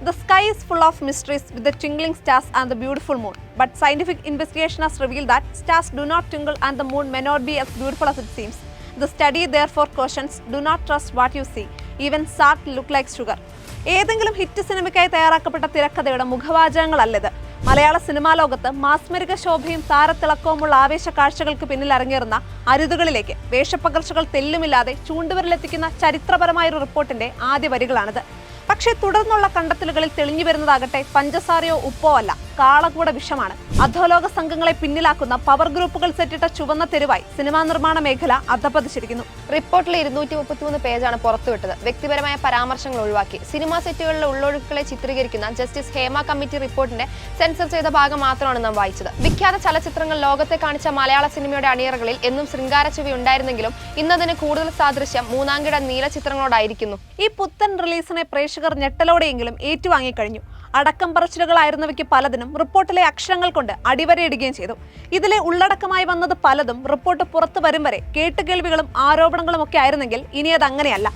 The sky is full of mysteries with the twinkling stars and the beautiful moon. But scientific investigation has revealed that stars do not twinkle and the moon may not be as beautiful as it seems. The study therefore cautions do not trust what you see. Even salt look like sugar. ഏതെങ്കിലും hit സിനിമയ്ക്കായി തയ്യാറാക്കപ്പെട്ട തിരക്കഥയുടെ മുഖവാചകങ്ങളല്ലത് മലയാള സിനിമാ ലോകത്ത് മാസ്മരിക ശോഭയും താരത്തിളക്കവുമുള്ള ആവേശ കാഴ്ചകൾക്ക് പിന്നിൽ അരങ്ങേറുന്ന അരുതുകളിലേക്ക് വേഷപ്പകർച്ചകൾ തെല്ലുമില്ലാതെ ചൂണ്ടുവിരലെത്തിക്കുന്ന ചരിത്രപരമായ ഒരു റിപ്പോർട്ടിന്റെ ആദ്യ വരികളാണിത് പക്ഷേ തുടർന്നുള്ള കണ്ടെത്തലുകളിൽ തെളിഞ്ഞു വരുന്നതാകട്ടെ പഞ്ചസാരയോ ഉപ്പോ അല്ല. കാളകൂട വിഷമാണ്. അധോലോക സംഘങ്ങളെ പിന്നിലാക്കുന്ന പവർ ഗ്രൂപ്പുകൾ സെറ്റിട്ട ചുവന്ന തെരുവായി സിനിമാ നിർമ്മാണ മേഖല അധപ്പതിച്ചിരിക്കുന്നു റിപ്പോർട്ടിൽ ഇരുന്നൂറ്റി മുപ്പത്തിമൂന്ന് പേജാണ് പുറത്തുവിട്ടത്. വ്യക്തിപരമായ പരാമർശങ്ങൾ ഒഴിവാക്കി. സിനിമാ സെറ്റുകളിലെ ഉള്ളൊഴുക്കുകളെ ചിത്രീകരിക്കുന്ന ജസ്റ്റിസ് ഹേമ കമ്മിറ്റി റിപ്പോർട്ടിന്റെ സെൻസർ ചെയ്ത ഭാഗം മാത്രമാണ് നാം വായിച്ചത്. വിഖ്യാത ചലച്ചിത്രങ്ങൾ ലോകത്തെ കാണിച്ച മലയാള സിനിമയുടെ അണിയറകളിൽ എന്നും ശൃംഗാരച്ചുവി ഉണ്ടായിരുന്നെങ്കിലും ഇന്നതിന് കൂടുതൽ സാദൃശ്യം മൂന്നാംകിട നീല ചിത്രങ്ങളോടായിരിക്കുന്നു. ഈ പുത്തൻ റിലീസിനെ പ്രേക്ഷകർ ഞെട്ടലോടെയെങ്കിലും ഏറ്റുവാങ്ങിക്കഴിഞ്ഞു. അടക്കം പറച്ചിലുകളായിരുന്നവയ്ക്ക് പലതിനും റിപ്പോർട്ടിലെ അക്ഷരങ്ങൾ കൊണ്ട് അടിവരയിടുകയും ചെയ്തു. ഇതിലെ ഉള്ളടക്കമായി വന്നത് പലതും റിപ്പോർട്ട് പുറത്തു വരും വരെ കേട്ടുകേൾവികളും ആരോപണങ്ങളും ഒക്കെ ആയിരുന്നെങ്കിൽ ഇനി അത് അങ്ങനെയല്ല.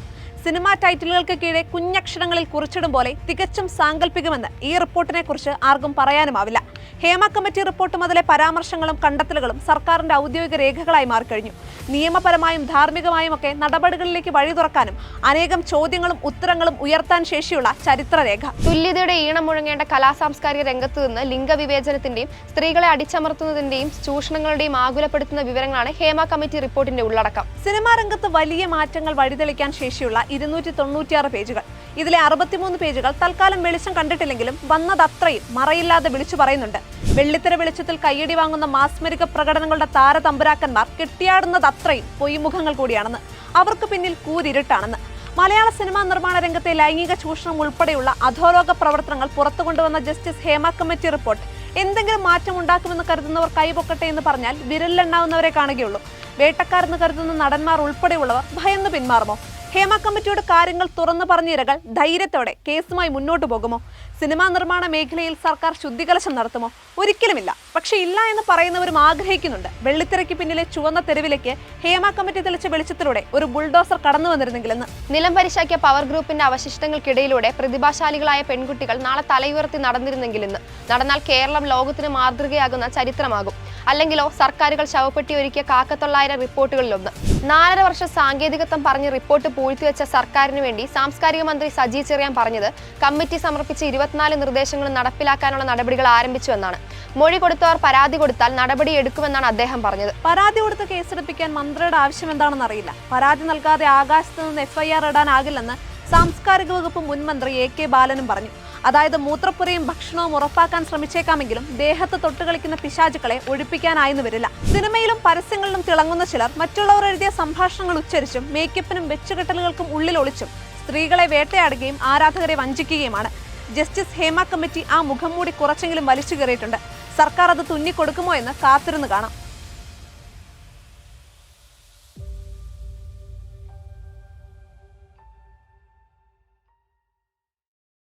സിനിമാ ടൈറ്റിലുകൾക്ക് കീഴെ കുഞ്ഞക്ഷരങ്ങളിൽ കുറിച്ചിടും പോലെ തികച്ചും സാങ്കല്പികമെന്ന് ഈ റിപ്പോർട്ടിനെ കുറിച്ച് ആർക്കും പറയാനുമാവില്ല. ഹേമ കമ്മിറ്റി റിപ്പോർട്ട് മുതലെ പരാമർശങ്ങളും കണ്ടെത്തലുകളും സർക്കാരിന്റെ ഔദ്യോഗിക രേഖകളായി മാറിക്കഴിഞ്ഞു. നിയമപരമായും ധാർമ്മികമായും ഒക്കെ നടപടികളിലേക്ക് വഴി തുറക്കാനും അനേകം ചോദ്യങ്ങളും ഉത്തരങ്ങളും ഉയർത്താൻ ശേഷിയുള്ള ചരിത്രരേഖ. തുല്യതയുടെ ഈണം മുഴങ്ങേണ്ട കലാസാംസ്കാരിക രംഗത്ത് നിന്ന് ലിംഗവിവേചനത്തിന്റെയും സ്ത്രീകളെ അടിച്ചമർത്തുന്നതിന്റെയും ചൂഷണങ്ങളുടെയും ആകുലപ്പെടുത്തുന്ന വിവരങ്ങളാണ് ഹേമ കമ്മിറ്റി റിപ്പോർട്ടിന്റെ ഉള്ളടക്കം. സിനിമാ രംഗത്ത് വലിയ മാറ്റങ്ങൾ വഴിതെളിക്കാൻ ശേഷിയുള്ള ഇരുന്നൂറ്റി തൊണ്ണൂറ്റിയാറ് പേജുകൾ. ഇതിലെ അറുപത്തിമൂന്ന് പേജുകൾ തൽക്കാലം വെളിച്ചം കണ്ടിട്ടില്ലെങ്കിലും വന്നതത്രയും മറയില്ലാതെ വിളിച്ചു പറയുന്നുണ്ട്. വെള്ളിത്തിര വെളിച്ചത്തിൽ കയ്യടി വാങ്ങുന്ന മാസ്മരിക പ്രകടനങ്ങളുടെ താരതമ്പുരാക്കന്മാർ കെട്ടിയാടുന്നത് അത്രയും പൊയ്മുഖങ്ങൾ കൂടിയാണെന്ന്. അവർക്ക് പിന്നിൽ കൂരിരുട്ടാണെന്ന്. മലയാള സിനിമാ നിർമ്മാണ രംഗത്തെ ലൈംഗിക ചൂഷണം ഉൾപ്പെടെയുള്ള അധോലോക പ്രവർത്തനങ്ങൾ പുറത്തു കൊണ്ടുവന്ന ജസ്റ്റിസ് ഹേമ കമ്മിറ്റി റിപ്പോർട്ട്. എന്തെങ്കിലും മാറ്റം ഉണ്ടാക്കുമെന്ന് കരുതുന്നവർ കൈപൊക്കട്ടെ എന്ന് പറഞ്ഞാൽ വിരലിലെണ്ണാവുന്നവരെ കാണുകയുള്ളൂ. വേട്ടക്കാരെന്ന് കരുതുന്ന നടന്മാർ ഉൾപ്പെടെയുള്ളവർ ഭയന്ന് പിന്മാറുമോ? ഹേമ കമ്മിറ്റിയുടെ കാര്യങ്ങൾ തുറന്നു പറഞ്ഞ ഇരകൾ ധൈര്യത്തോടെ കേസുമായി മുന്നോട്ട് പോകുമോ? സിനിമാ നിർമ്മാണ മേഖലയിൽ സർക്കാർ ശുദ്ധികലശം നടത്തുമോ? ഒരിക്കലുമില്ല. പക്ഷേ ഇല്ല എന്ന് പറയുന്നവരും ആഗ്രഹിക്കുന്നുണ്ട്. വെള്ളിത്തിരയ്ക്ക് പിന്നിലെ ചുവന്ന തെരുവിലേക്ക് ഹേമ കമ്മിറ്റി തെളിച്ച വെളിച്ചത്തിലൂടെ ഒരു ബുൾഡോസർ കടന്നു വന്നിരുന്നെങ്കിലെന്ന്. നിലം പരിശാക്കിയ പവർ ഗ്രൂപ്പിന്റെ അവശിഷ്ടങ്ങൾക്കിടയിലൂടെ പ്രതിഭാശാലികളായ പെൺകുട്ടികൾ നാളെ തലയുയർത്തി നടന്നിരുന്നെങ്കിലെന്ന്. നടന്നാൽ കേരളം ലോകത്തിന് മാതൃകയാകുന്ന ചരിത്രമാകും. അല്ലെങ്കിലോ സർക്കാരുകൾ ശവപ്പെട്ടി ഒരുക്കിയ കാക്കത്തൊള്ളായിരം റിപ്പോർട്ടുകളിലൊന്ന്. നാലര വർഷ സാങ്കേതികത്വം പറഞ്ഞ് റിപ്പോർട്ട് പൂഴ്ത്തിവെച്ച സർക്കാരിന് വേണ്ടി സാംസ്കാരിക മന്ത്രി സജി ചെറിയാൻ പറഞ്ഞത് കമ്മിറ്റി സമർപ്പിച്ച ഇരുപത്തിനാല് നിർദ്ദേശങ്ങൾ നടപ്പിലാക്കാനുള്ള നടപടികൾ ആരംഭിച്ചുവെന്നാണ് മൊഴി കൊടുത്തവർ പരാതി കൊടുത്താൽ നടപടി എടുക്കുമെന്നാണ് അദ്ദേഹം പറഞ്ഞത്. പരാതി കൊടുത്ത് കേസെടുപ്പിക്കാൻ മന്ത്രിയുടെ ആവശ്യം എന്താണെന്ന് അറിയില്ല. പരാതി നൽകാതെ ആകാശത്ത് നിന്ന് എഫ്ഐആർ ഇടാനാകില്ലെന്ന് സാംസ്കാരിക വകുപ്പ് മുൻ മന്ത്രി എ കെ ബാലനും പറഞ്ഞു. അതായത് മൂത്രപ്പുരയും ഭക്ഷണവും ഉറപ്പാക്കാൻ ശ്രമിച്ചേക്കാമെങ്കിലും ദേഹത്ത് തൊട്ടുകളിക്കുന്ന പിശാചുക്കളെ ഒഴിപ്പിക്കാനായെന്ന് വരില്ല. സിനിമയിലും പരസ്യങ്ങളിലും തിളങ്ങുന്ന ചിലർ മറ്റുള്ളവർ എഴുതിയ സംഭാഷണങ്ങൾ ഉച്ചരിച്ചും മേക്കപ്പിനും വെച്ചുകെട്ടലുകൾക്കും ഉള്ളിൽ ഒളിച്ചും സ്ത്രീകളെ വേട്ടയാടുകയും ആരാധകരെ വഞ്ചിക്കുകയുമാണ്. ജസ്റ്റിസ് ഹേമ കമ്മിറ്റി ആ മുഖം മൂടി കുറച്ചെങ്കിലും വലിച്ചു കയറിയിട്ടുണ്ട്. സർക്കാർ അത് തുന്നിക്കൊടുക്കുമോ എന്ന് കാത്തിരുന്ന് കാണാം.